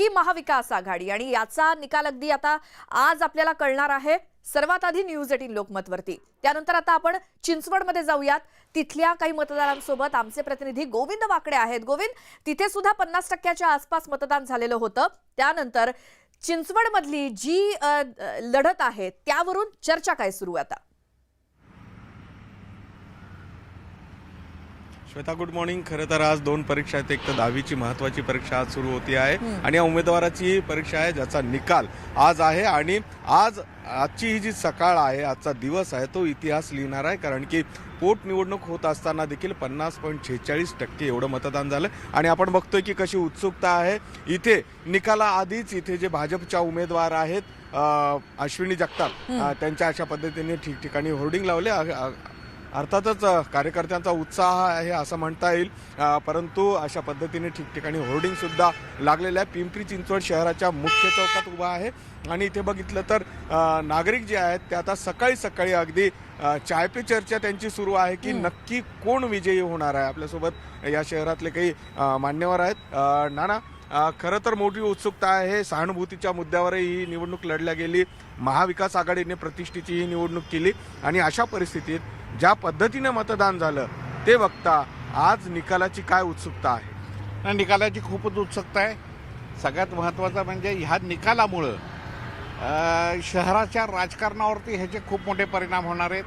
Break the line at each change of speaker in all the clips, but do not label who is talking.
की महाविकास आघाडी. आणि याचा निकाल अगदी आता आज आपल्याला कळणार आहे. सर्वात आधी न्यूज एटीन लोकमतवरती. त्यानंतर आता आपण चिंचवडमध्ये जाऊयात. तिथल्या काही मतदारांसोबत आमचे प्रतिनिधी गोविंद वाकडे आहेत. गोविंद तिथे सुद्धा पन्नास टक्क्याच्या आसपास मतदान झालेलं होतं. त्यानंतर चिंचवडमधली जी लढत आहे त्यावरून चर्चा काय सुरू आता?
श्वेता गुड मॉर्निंग खरं तर आज दोन परीक्षा आहेत. एक तर दहावीची महत्वाची परीक्षा आज सुरू होती आहे आणि या उमेदवाराची परीक्षा आहे ज्याचा निकाल आज आहे आणि आज आजची ही जी सकाळ आहे आजचा दिवस आहे तो इतिहास लिहिणार आहे. कारण की पोटनिवडणूक होत असताना देखील पन्नास पॉईंट छेचाळीस टक्के एवढं मतदान झालं. आणि आपण बघतोय की कशी उत्सुकता आहे. इथे निकाला आधीच इथे जे भाजपच्या उमेदवार आहेत अश्विनी जगताप त्यांच्या अशा पद्धतीने ठिकठिकाणी होर्डिंग लावले. अर्थातच कार्यकर्त्यांचा उत्साह आहे असं म्हणता येईल. परंतु अशा पद्धतीने ठिकठिकाणी होर्डिंग सुद्धा लागलेलं आहे. पिंपरी चिंचवड शहराच्या मुख्य चौकात उभा आहे. आणि इथे बघितलं तर नागरिक जे आहेत ते आता सकाळी सकाळी अगदी चाय पे चर्चा त्यांची सुरू आहे की नक्की कोण विजयी होणार आहे? आपल्यासोबत या शहरातले काही मान्यवर आहेत. नाना खरं तर मोठी उत्सुकता आहे. सहानुभूतीच्या मुद्द्यावरही ही निवडणूक लढल्या गेली. महाविकास आघाडीने प्रतिष्ठेची ही निवडणूक केली आणि अशा परिस्थितीत ज्या पद्धतीने मतदान झालं ते बघता आज निकालाची काय उत्सुकता आहे?
निकालाची खूपच उत्सुकता आहे. सगळ्यात महत्त्वाचं म्हणजे ह्या निकालामुळं शहराच्या राजकारणावरती ह्याचे खूप मोठे परिणाम होणार आहेत.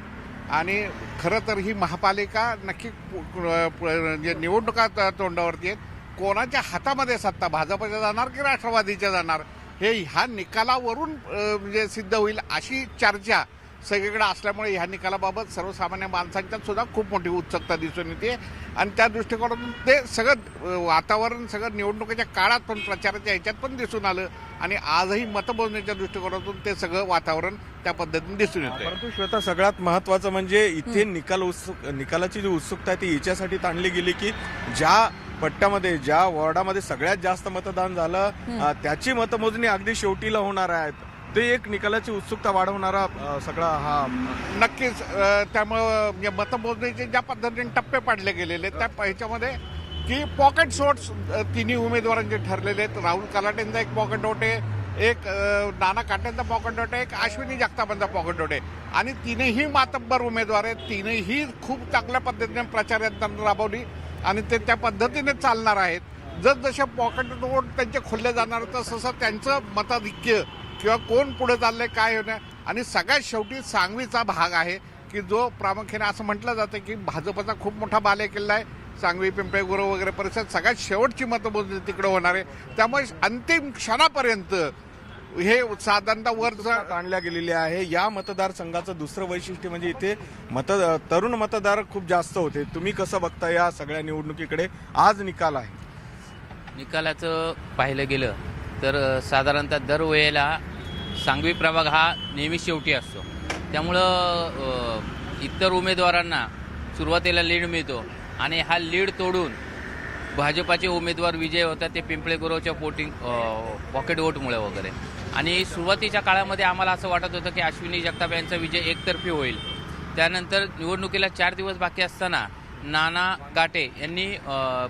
आणि खरं तर ही महापालिका नक्की म्हणजे निवडणुका त- तोंडावरती आहेत. कोणाच्या हातामध्ये सत्ता? भाजपच्या जाणार की राष्ट्रवादीच्या जाणार? हे ह्या निकालावरून म्हणजे सिद्ध होईल अशी चर्चा सगळीकडे असल्यामुळे ह्या निकालाबाबत सर्वसामान्य माणसांच्यात सुद्धा खूप मोठी उत्सुकता दिसून येते. आणि त्या दृष्टिकोनातून ते सगळं वातावरण सगळं निवडणुकीच्या काळात पण प्रचाराच्या ह्याच्यात पण दिसून आलं. आणि आजही मतमोजणीच्या दृष्टिकोनातून ते सगळं वातावरण त्या पद्धतीने दिसून येतं
परंतु श्वेता सगळ्यात महत्वाचं म्हणजे इथे निकाल उत्सुक निकालाची जी उत्सुकता आहे ती याच्यासाठी ताणली गेली की ज्या पट्ट्यामध्ये ज्या वॉर्डामध्ये सगळ्यात जास्त मतदान झालं त्याची मतमोजणी अगदी शेवटीला होणार आहेत. ते एक निकालाची उत्सुकता वाढवणारा सगळा हा
नक्कीच त्यामुळं मतमोजणीचे ज्या पद्धतीने टप्पे पाडले गेलेले त्या ह्याच्यामध्ये की पॉकेट शॉट्स तिन्ही उमेदवारांचे ठरलेले आहेत. राहुल कलाटेंचा एक पॉकेट डोट आहे एक नाना काटेंचा पॉकेट डोट आहे एक अश्विनी जगतापांचा पॉकेट डोट आहे. आणि तीनही मातब्बर उमेदवार आहेत तीनही खूप चांगल्या पद्धतीने प्रचार यंत्रणा राबवली. आणि ते त्या पद्धतीने चालणार आहेत. जसजसे पॉकेट रोड त्यांचे खोलले जाणार तसं त्यांचं मताधिक्य किंवा कोण पुढे चाललंय काय होणार? आणि सगळ्यात शेवटी सांगवीचा भाग आहे की जो प्रामुख्याने असं म्हटलं जातं की भाजपचा खूप मोठा बालेकिल्ला आहे. सांगवी पिंपळगुरु वगैरे परिसर सगळ्यात शेवटची मतमोजणी तिकडे होणार आहे. त्यामुळे अंतिम क्षणापर्यंत हे साधारणतः वरचं
आणल्या गेलेली आहे. या मतदारसंघाचं दुसरं वैशिष्ट्य म्हणजे इथे मत तरुण मतदार खूप जास्त होते. तुम्ही कसं बघता या सगळ्या निवडणुकीकडे? आज निकाल आहे.
निकालाचं पाहिलं गेलं तर साधारणतः दरवेळेला सांगवी प्रभाग हा नेहमी शेवटी असतो. त्यामुळं इतर उमेदवारांना सुरुवातीला लीड मिळतो आणि हा लीड तोडून भाजपाचे उमेदवार विजय होतात ते पिंपळे गुरवच्या पोटिंग पॉकेट वोटमुळे वगैरे. आणि सुरुवातीच्या काळामध्ये आम्हाला असं वाटत होतं की अश्विनी जगताप यांचा विजय एकतर्फी होईल. त्यानंतर निवडणुकीला चार दिवस बाकी असताना नाना गाटे यांनी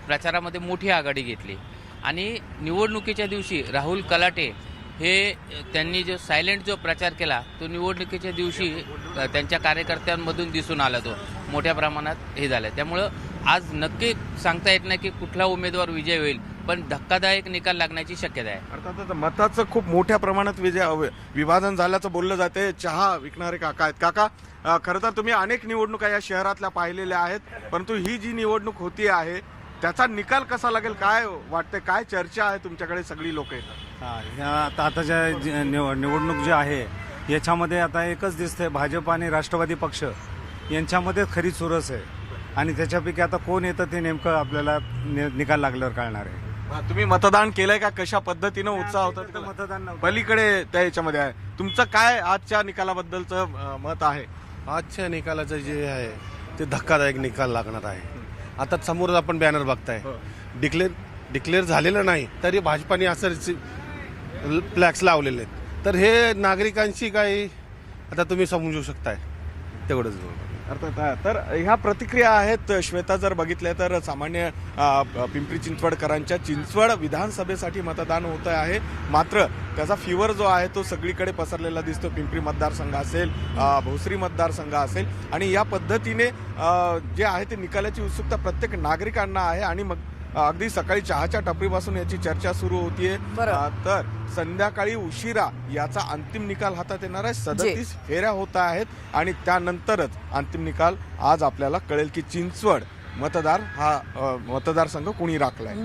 प्रचारामध्ये मोठी आघाडी घेतली. आणि निवडणुकीच्या दिवशी राहुल कलाटे हे त्यांनी जो सायलेंट जो प्रचार केला तो निवडणुकीच्या दिवशी त्यांच्या कार्यकर्त्यांमधून दिसून आला तो. मोठ्या प्रमाणात हे झालं. त्यामुळं आज नक्की सांगता येत नाही की कुठला उमेदवार विजय होईल. पण धक्कादायक निकाल लागण्याची शक्यता आहे.
अर्थातच मताचं खूप मोठ्या प्रमाणात विजय विभाजन झाल्याचं बोललं जाते. चहा विकणारे काका आहेत. काका अ, खरं तर तुम्ही अनेक निवडणुका या शहरातल्या पाहिलेल्या आहेत परंतु ही जी निवडणूक होती आहे त्याचा निकाल कसा लागेल? काय वाटतंय? काय चर्चा आहे तुमच्याकडे सगळी लोक येतात
हा, ह्या आता आताच्या जी निव- निवडणूक जी आहे याच्यामध्ये आता एकच दिसतंय भाजप आणि राष्ट्रवादी पक्ष. यांच्यामध्ये खरी चुरस आहे. आणि त्याच्यापैकी आता कोण येतं ते नेमकं आपल्याला नि- निकाल लागल्यावर कळणार आहे.
तुम्ही मतदान केलंय का? कशा पद्धतीनं उत्साह
तिथं
होता
मतदान नव्हतं.
पलीकडे त्या याच्यामध्ये आहे. तुमचं काय आजच्या निकालाबद्दलचं अ, मत आहे?
आजच्या निकालाचं जे आहे ते धक्कादायक निकाल लागणार आहे. आता समोर आपण बॅनर बघताय. डिक्लेअर डिक्लेअर झालेलं नाही तरी भाजपाने असं फ्लॅक्स लावलेले आहेत. तर हे नागरिकांशी काही आता तुम्ही समजू शकताय. तेवढंच
अर्थात आहे. तर ह्या प्रतिक्रिया आहेत श्वेता जर बघितल्या तर सामान्य पिंपरी चिंचवडकरांच्या. चिंचवड विधानसभेसाठी मतदान होत आहे. मात्र त्याचा फिवर जो आहे तो सगळीकडे पसरलेला दिसतो. पिंपरी मतदारसंघ असेल भोसरी मतदारसंघ असेल. आणि या पद्धतीने जे आहे ते निकालाची उत्सुकता प्रत्येक नागरिकांना आहे. आणि मग अगदी सकाळी चहाच्या टपरीपासून याची चर्चा सुरू होतीये. तर संध्याकाळी उशिरा याचा अंतिम निकाल हातात येणार आहे. सदतीस फेऱ्या होत आहेत आणि त्यानंतरच अंतिम निकाल आज आपल्याला कळेल की चिंचवड मतदार हा मतदारसंघ कुणी राखलाय.